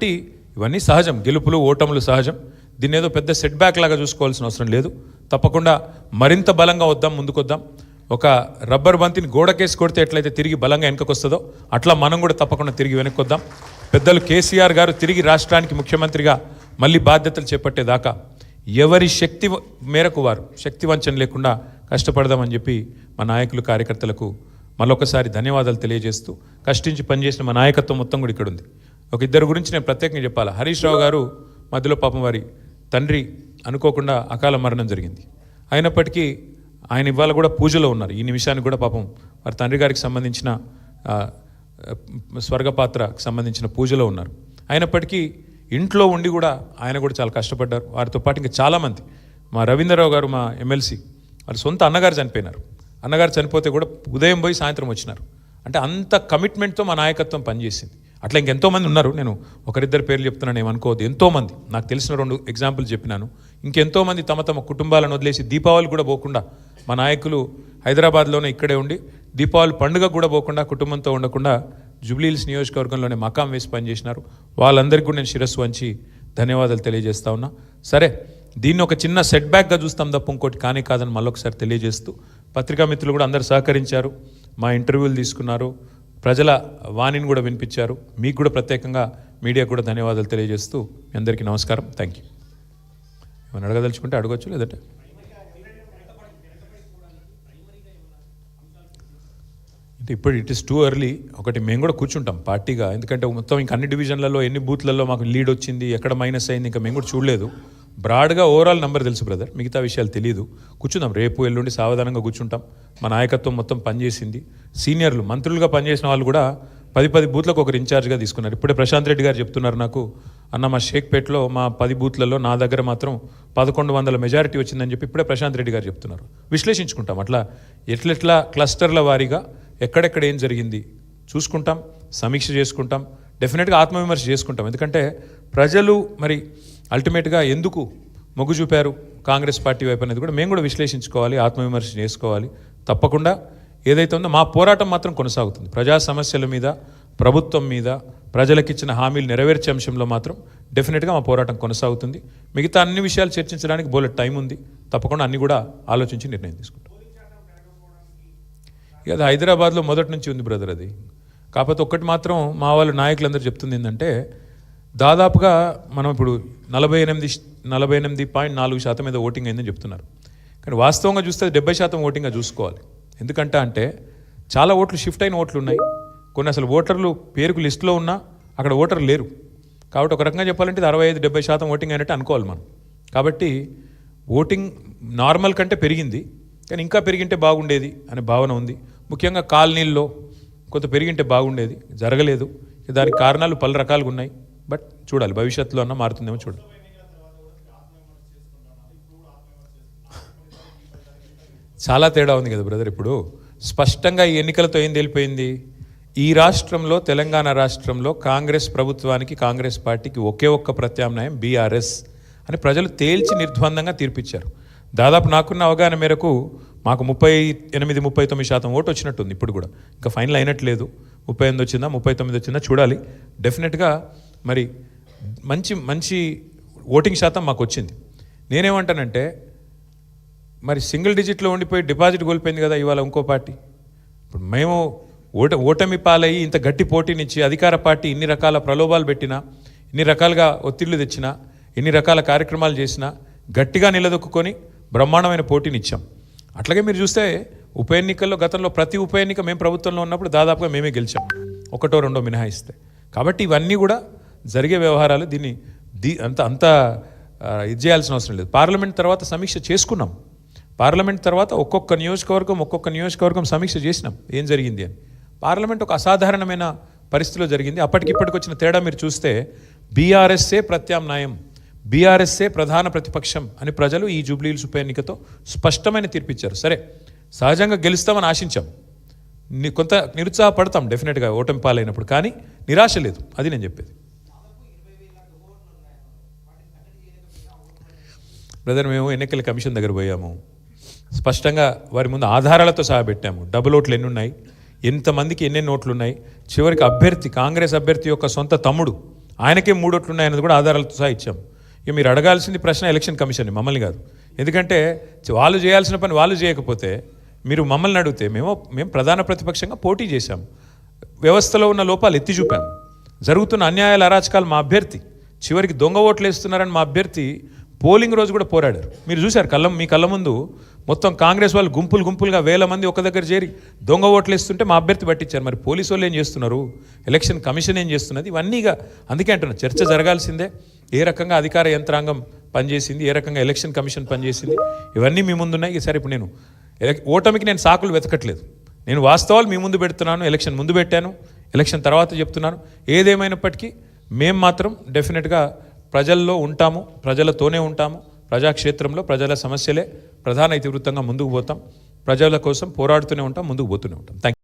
కాబట్టి ఇవన్నీ సహజం. గెలుపులు ఓటములు సహజం. దీన్ని ఏదో పెద్ద సెట్ బ్యాక్ లాగా చూసుకోవాల్సిన అవసరం లేదు. తప్పకుండా మరింత బలంగా వద్దాం ముందుకొద్దాం. ఒక రబ్బర్ బంతిని గోడకేసి కొడితే ఎట్లయితే తిరిగి బలంగా వెనకకు వస్తుందో అట్లా మనం కూడా తప్పకుండా తిరిగి వెనక్కి వద్దాం పెద్దలు కేసీఆర్ గారు తిరిగి రాష్ట్రానికి ముఖ్యమంత్రిగా మళ్ళీ బాధ్యతలు చేపట్టేదాకా ఎవరి శక్తి మేరకు వారు శక్తి వంచన లేకుండా కష్టపడదామని చెప్పి మా నాయకులు కార్యకర్తలకు మరొకసారి ధన్యవాదాలు తెలియజేస్తూ కష్టించి పనిచేసిన మా నాయకత్వం మొత్తం కూడా ఇక్కడ ఉంది ఒక ఇద్దరు గురించి నేను ప్రత్యేకంగా చెప్పాలి? హరీష్ రావు గారు మధ్యలో పాపం వారి తండ్రి అనుకోకుండా అకాల మరణం జరిగింది. అయినప్పటికీ ఆయన ఇవాళ కూడా పూజలో ఉన్నారు. ఈ నిమిషానికి కూడా పాపం వారి తండ్రి గారికి సంబంధించిన స్వర్గపాత్రకు సంబంధించిన పూజలో ఉన్నారు. అయినప్పటికీ ఇంట్లో ఉండి కూడా ఆయన కూడా చాలా కష్టపడ్డారు. వారితో పాటు ఇంకా చాలామంది. మా రవీంద్రరావు గారు మా ఎమ్మెల్సీ వారి సొంత అన్నగారు చనిపోయినారు. అన్నగారు చనిపోతే కూడా ఉదయం పోయి సాయంత్రం వచ్చినారు. అంటే అంత కమిట్మెంట్తో మా నాయకత్వం పనిచేసింది. అట్లా ఇంకెంతోమంది ఉన్నారు. నేను ఒకరిద్దరు పేర్లు చెప్తున్నాను ఏమనుకోవద్దు ఎంతోమంది నాకు తెలిసిన రెండు ఎగ్జాంపుల్ చెప్పినాను. ఇంకెంతోమంది తమ తమ కుటుంబాలను వదిలేసి దీపావళి కూడా పోకుండా మా నాయకులు హైదరాబాద్లోనే ఇక్కడే ఉండి దీపావళి పండుగ కూడా పోకుండా కుటుంబంతో ఉండకుండా జూబ్లీహిల్స్ నియోజకవర్గంలోనే మకాం వేసి పనిచేసినారు. వాళ్ళందరికీ కూడా నేను శిరస్సు వంచి ధన్యవాదాలు తెలియజేస్తా ఉన్నా. సరే దీన్ని ఒక చిన్న సెట్ బ్యాక్గా చూస్తాం తప్ప ఇంకోటి కానీ కాదని మళ్ళొకసారి తెలియజేస్తూ పత్రికా మిత్రులు కూడా అందరు సహకరించారు. మా ఇంటర్వ్యూలు తీసుకున్నారు. ప్రజల వాణిని కూడా వినిపించారు. మీకు కూడా ప్రత్యేకంగా మీడియా కూడా ధన్యవాదాలు తెలియజేస్తూ మీ అందరికీ నమస్కారం. థ్యాంక్ యూ ఏమైనా అడగదలుచుకుంటే అడగచ్చు లేదంటే? అంటే ఇప్పుడు ఇట్ ఇస్ టూ ఎర్లీ ఒకటి మేము కూడా కూర్చుంటాం పార్టీగా. ఎందుకంటే మొత్తం ఇంకా అన్ని డివిజన్లలో ఎన్ని బూత్లలో మాకు లీడ్ వచ్చింది ఎక్కడ మైనస్ అయింది ఇంకా మేము కూడా చూడలేదు. బ్రాడ్గా ఓవరాల్ నెంబర్ తెలుసు బ్రదర్. మిగతా విషయాలు తెలియదు కూర్చుందాం. రేపు ఎల్లుండి సావధానంగా కూర్చుంటాం. మా నాయకత్వం మొత్తం పనిచేసింది. సీనియర్లు మంత్రులుగా పనిచేసిన వాళ్ళు కూడా పది పది బూత్లకు ఒకరు ఇన్ఛార్జ్గా తీసుకున్నారు. ఇప్పుడే ప్రశాంత్ రెడ్డి గారు చెప్తున్నారు నాకు అన్న మా షేక్పేట్లో మా పది బూత్లలో నా దగ్గర మాత్రం పదకొండు వందల మెజారిటీ వచ్చిందని చెప్పి ఇప్పుడే ప్రశాంత్ రెడ్డి గారు చెప్తున్నారు. విశ్లేషించుకుంటాం. అట్లా ఎట్లెట్లా క్లస్టర్ల వారీగా ఎక్కడెక్కడ ఏం జరిగింది చూసుకుంటాం. సమీక్ష చేసుకుంటాం. డెఫినెట్గా ఆత్మవిమర్శ చేసుకుంటాం. ఎందుకంటే ప్రజలు మరి అల్టిమేట్గా ఎందుకు మొగ్గు చూపారు కాంగ్రెస్ పార్టీ వైపు అనేది కూడా మేము కూడా విశ్లేషించుకోవాలి ఆత్మవిమర్శ చేసుకోవాలి. తప్పకుండా ఏదైతే ఉందో మా పోరాటం మాత్రం కొనసాగుతుంది. ప్రజా సమస్యల మీద ప్రభుత్వం మీద ప్రజలకిచ్చిన హామీలు నెరవేర్చే అంశంలో మాత్రం డెఫినెట్గా మా పోరాటం కొనసాగుతుంది. మిగతా అన్ని విషయాలు చర్చించడానికి బోలెట్ టైం ఉంది. తప్పకుండా అన్ని కూడా ఆలోచించి నిర్ణయం తీసుకుంటాం. ఇక అది హైదరాబాద్లో మొదటి నుంచి ఉంది బ్రదర్ అది. కాకపోతే ఒక్కటి మాత్రం మా వాళ్ళ నాయకులందరూ చెప్తుంది ఏంటంటే దాదాపుగా మనం ఇప్పుడు నలభై ఎనిమిది నలభై ఎనిమిది పాయింట్ నాలుగు శాతం మీద ఓటింగ్ అయిందని చెప్తున్నారు. కానీ వాస్తవంగా చూస్తే డెబ్బై శాతం ఓటింగ్గా చూసుకోవాలి. ఎందుకంటే అంటే చాలా ఓట్లు షిఫ్ట్ అయిన ఓట్లు ఉన్నాయి. కొన్ని అసలు ఓటర్లు పేరుకు లిస్టులో ఉన్నా అక్కడ ఓటర్లు లేరు. కాబట్టి ఒక రకంగా చెప్పాలంటే అరవై ఐదు డెబ్బై శాతం ఓటింగ్ అయినట్టు అనుకోవాలి మనం. కాబట్టి ఓటింగ్ నార్మల్ కంటే పెరిగింది. కానీ ఇంకా పెరిగింటే బాగుండేది అనే భావన ఉంది. ముఖ్యంగా కాలనీల్లో కొంత పెరిగింటే బాగుండేది జరగలేదు. దానికి కారణాలు పలు రకాలుగా ఉన్నాయి. బట్ చూడాలి భవిష్యత్తులో అన్న మారుతుందేమో చూడాలి. చాలా తేడా ఉంది కదా బ్రదర్ ఇప్పుడు. స్పష్టంగా ఈ ఎన్నికలతో ఏం తెలిపోయింది? ఈ రాష్ట్రంలో తెలంగాణ రాష్ట్రంలో కాంగ్రెస్ ప్రభుత్వానికి కాంగ్రెస్ పార్టీకి ఒకే ఒక్క ప్రత్యామ్నాయం బీఆర్ఎస్ అని ప్రజలు తేల్చి నిర్ద్వందంగా తీర్పిచ్చారు. దాదాపు నాకున్న అవగాహన మేరకు మాకు ముప్పై ఎనిమిది ముప్పై తొమ్మిది శాతం ఓటు వచ్చినట్టుంది ఇప్పుడు కూడా. ఇంకా ఫైనల్ అయినట్లేదు. ముప్పై ఎనిమిది వచ్చిందా ముప్పై తొమ్మిది వచ్చిందా చూడాలి. డెఫినెట్గా మరి మంచి మంచి ఓటింగ్ శాతం మాకు వచ్చింది. నేనేమంటానంటే మరి సింగిల్ డిజిట్లో ఉండిపోయి డిపాజిట్ కోల్పోయింది కదా ఇవాళ ఇంకో పార్టీ. ఇప్పుడు మేము ఓట ఓటమి పాలయ్యి ఇంత గట్టి పోటీనిచ్చి అధికార పార్టీ ఇన్ని రకాల ప్రలోభాలు పెట్టినా ఇన్ని రకాలుగా ఒత్తిళ్ళు తెచ్చినా ఎన్ని రకాల కార్యక్రమాలు చేసినా గట్టిగా నిలదొక్కుని బ్రహ్మాండమైన పోటీనిచ్చాం. అట్లాగే మీరు చూస్తే ఉప ఎన్నికల్లో గతంలో ప్రతి ఉప ఎన్నిక మేము ప్రభుత్వంలో ఉన్నప్పుడు దాదాపుగా మేమే గెలిచాం. ఒకటో రెండో మినహాయిస్తే. కాబట్టి ఇవన్నీ కూడా జరిగే వ్యవహారాలు దీన్ని దీ అంత అంత ఇది చేయాల్సిన అవసరం లేదు. పార్లమెంట్ తర్వాత సమీక్ష చేసుకున్నాం. పార్లమెంట్ తర్వాత ఒక్కొక్క నియోజకవర్గం ఒక్కొక్క నియోజకవర్గం సమీక్ష చేసినాం. ఏం జరిగింది అని. పార్లమెంట్ ఒక అసాధారణమైన పరిస్థితిలో జరిగింది. అప్పటికిప్పటికి వచ్చిన తేడా మీరు చూస్తే బీఆర్ఎస్ఏ ప్రత్యామ్నాయం. బీఆర్ఎస్ఏ ప్రధాన ప్రతిపక్షం అని ప్రజలు ఈ జూబ్లీహిల్స్ ఉప ఎన్నికతో స్పష్టమైన తీర్పిచ్చారు. సరే సహజంగా గెలుస్తామని ఆశించాం. కొంత నిరుత్సాహపడతాం డెఫినెట్గా ఓటమి పాలైనప్పుడు కానీ నిరాశ లేదు. అది నేను చెప్పేది. బ్రదర్ మేము ఎన్నికల కమిషన్ దగ్గర పోయాము. స్పష్టంగా వారి ముందు ఆధారాలతో సహా పెట్టాము. డబుల్ ఓట్లు ఎన్ని ఉన్నాయి ఎంతమందికి ఎన్నెన్ని ఓట్లు ఉన్నాయి చివరికి అభ్యర్థి కాంగ్రెస్ అభ్యర్థి యొక్క సొంత తమ్ముడు ఆయనకే మూడోట్లు ఉన్నాయన్నది కూడా ఆధారాలతో సహా ఇచ్చాం. ఇక మీరు అడగాల్సింది ప్రశ్న ఎలక్షన్ కమిషన్ మమ్మల్ని కాదు. ఎందుకంటే వాళ్ళు చేయాల్సిన పని వాళ్ళు చేయకపోతే మీరు మమ్మల్ని అడిగితే మేము మేము ప్రధాన ప్రతిపక్షంగా పోటీ చేశాం. వ్యవస్థలో ఉన్న లోపాలు ఎత్తి చూపాం. జరుగుతున్న అన్యాయాల అరాచకాలు మా అభ్యర్థి చివరికి దొంగ ఓట్లు వేస్తున్నారని మా అభ్యర్థి పోలింగ్ రోజు కూడా పోరాడారు. మీరు చూశారు కళ్ళ మీ కళ్ళ ముందు మొత్తం కాంగ్రెస్ వాళ్ళు గుంపులు గుంపులుగా వేల మంది ఒక దగ్గర చేరి దొంగ ఓట్లు వేస్తుంటే మా అభ్యర్థి పట్టించారు. మరి పోలీసు వాళ్ళు ఏం చేస్తున్నారు? ఎలక్షన్ కమిషన్ ఏం చేస్తున్నది? ఇవన్నీగా అందుకే అంటున్నా చర్చ జరగాల్సిందే. ఏ రకంగా అధికార యంత్రాంగం పనిచేసింది? ఏ రకంగా ఎలక్షన్ కమిషన్ పనిచేసింది? ఇవన్నీ మీ ముందున్నాయి. ఈసారి ఇప్పుడు నేను ఓటమికి నేను సాకులు వెతకట్లేదు. నేను వాస్తవాలు మీ ముందు పెడుతున్నాను ఎలక్షన్ ముందు పెట్టాను ఎలక్షన్ తర్వాత చెప్తున్నాను. ఏదేమైనప్పటికీ మేము మాత్రం డెఫినెట్గా ప్రజల్లో ఉంటాము ప్రజలతోనే ఉంటాము. ప్రజాక్షేత్రంలో ప్రజల సమస్యలే. ప్రధాన ఇతివృత్తంగా ముందుకు పోతాం. ప్రజల కోసం పోరాడుతూనే ఉంటాం ముందుకు పోతూనే ఉంటాం. థ్యాంక్